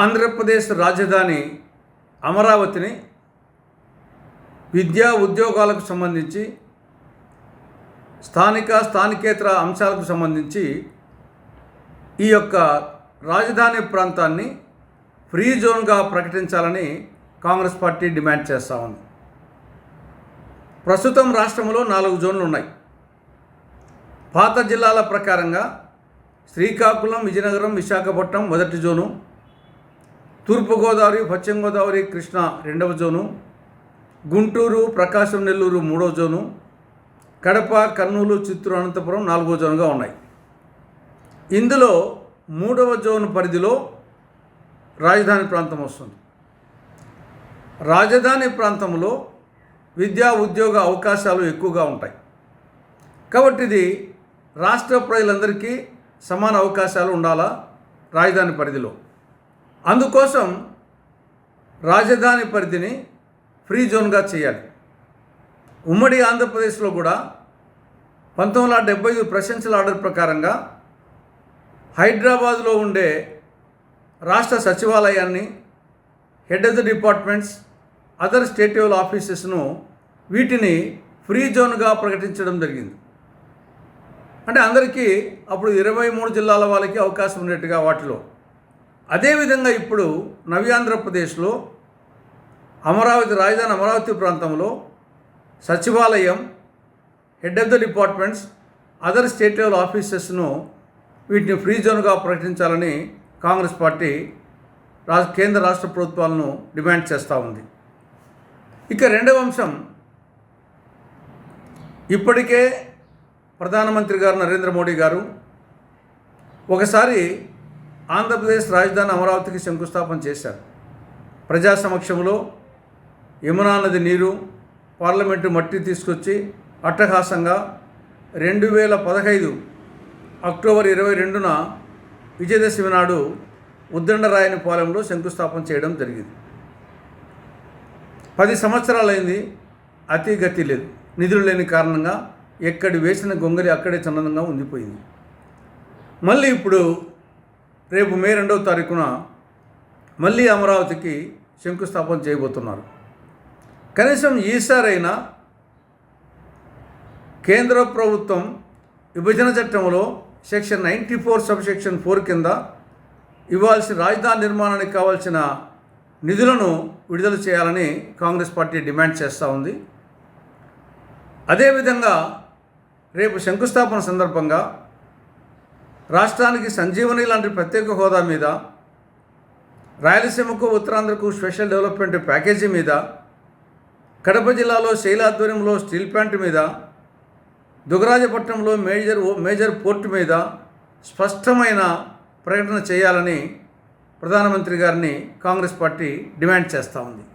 ఆంధ్రప్రదేశ్ రాజధాని అమరావతిని విద్యా ఉద్యోగాలకు సంబంధించి స్థానిక స్థానికేతర అంశాలకు సంబంధించి ఈ యొక్క రాజధాని ప్రాంతాన్ని ఫ్రీ జోన్గా ప్రకటించాలని కాంగ్రెస్ పార్టీ డిమాండ్ చేస్తూ ఉంది. ప్రస్తుతం రాష్ట్రంలో నాలుగు జోన్లు ఉన్నాయి. పాత జిల్లాల ప్రకారంగా శ్రీకాకుళం విజయనగరం విశాఖపట్నం మొదటి జోను తూర్పుగోదావరి పశ్చిమ గోదావరి కృష్ణా రెండవ జోను గుంటూరు ప్రకాశం నెల్లూరు మూడవ జోను కడప కర్నూలు చిత్తూరు అనంతపురం నాలుగో జోన్గా ఉన్నాయి. ఇందులో మూడవ జోన్ పరిధిలో రాజధాని ప్రాంతం వస్తుంది. రాజధాని ప్రాంతంలో విద్యా ఉద్యోగ అవకాశాలు ఎక్కువగా ఉంటాయి. కాబట్టి ఇది రాష్ట్ర ప్రజలందరికీ సమాన అవకాశాలు ఉండాలా రాజధాని పరిధిలో? అందుకోసం రాజధాని పరిధిని ఫ్రీ జోన్గా చేయాలి. ఉమ్మడి ఆంధ్రప్రదేశ్లో కూడా పంతొమ్మిది వందల డెబ్బై ఐదు ప్రెసిడెన్షియల్ ఆర్డర్ ప్రకారంగా హైదరాబాద్లో ఉండే రాష్ట్ర సచివాలయాన్ని head of the departments other state level ఆఫీసెస్ను వీటిని ఫ్రీ జోన్గా ప్రకటించడం జరిగింది. అంటే అందరికీ అప్పుడు ఇరవై మూడు జిల్లాల వాళ్ళకి అవకాశం ఉండేట్టుగా వాటిలో అదేవిధంగా ఇప్పుడు నవ్యాంధ్రప్రదేశ్లో అమరావతి రాజధాని అమరావతి ప్రాంతంలో సచివాలయం head of the departments other state level ఆఫీసెస్ను వీటిని ఫ్రీ జోన్గా ప్రకటించాలని కాంగ్రెస్ పార్టీ రా కేంద్ర రాష్ట్ర ప్రభుత్వాలను డిమాండ్ చేస్తూ ఉంది. ఇక రెండవ అంశం ఇప్పటికే ప్రధానమంత్రి గారు నరేంద్ర మోడీ గారు ఒకసారి ఆంధ్రప్రదేశ్ రాజధాని అమరావతికి శంకుస్థాపన చేశారు. ప్రజా సమక్షంలో యమునా నది నీరు పార్లమెంటు మట్టి తీసుకొచ్చి అట్టహాసంగా రెండు వేల పదహైదు అక్టోబర్ ఇరవై రెండున విజయదశమి నాడు ఉద్దండరాయని పాలెంలో శంకుస్థాపన చేయడం జరిగింది. పది సంవత్సరాలైంది అతి గతి లేదు. నిధులు లేని కారణంగా ఎక్కడి వేసిన గొంగలి అక్కడే చందనంగా ఉండిపోయింది. మళ్ళీ ఇప్పుడు రేపు మే రెండవ తారీఖున మళ్ళీ అమరావతికి శంకుస్థాపన చేయబోతున్నారు. కనీసం ఈసారైనా కేంద్ర ప్రభుత్వం విభజన చట్టంలో section ninety four sub section four కింద ఇవ్వాల్సిన రాజధాని నిర్మాణానికి కావాల్సిన నిధులను విడుదల చేయాలని కాంగ్రెస్ పార్టీ డిమాండ్ చేస్తూ ఉంది. అదేవిధంగా రేపు శంకుస్థాపన సందర్భంగా రాష్ట్రానికి సంజీవని లాంటి ప్రత్యేక హోదా మీద రాయలసీమకు ఉత్తరాంధ్రకు స్పెషల్ డెవలప్మెంట్ ప్యాకేజీ మీద కడప జిల్లాలో శైలాధ్వర్యంలో స్టీల్ ప్లాంట్ మీద దుగరాజపట్నంలో మేజర్ మేజర్ పోర్టు మీద స్పష్టమైన ప్రకటన చేయాలని ప్రధానమంత్రి గారిని కాంగ్రెస్ పార్టీ డిమాండ్ చేస్తూ ఉంది.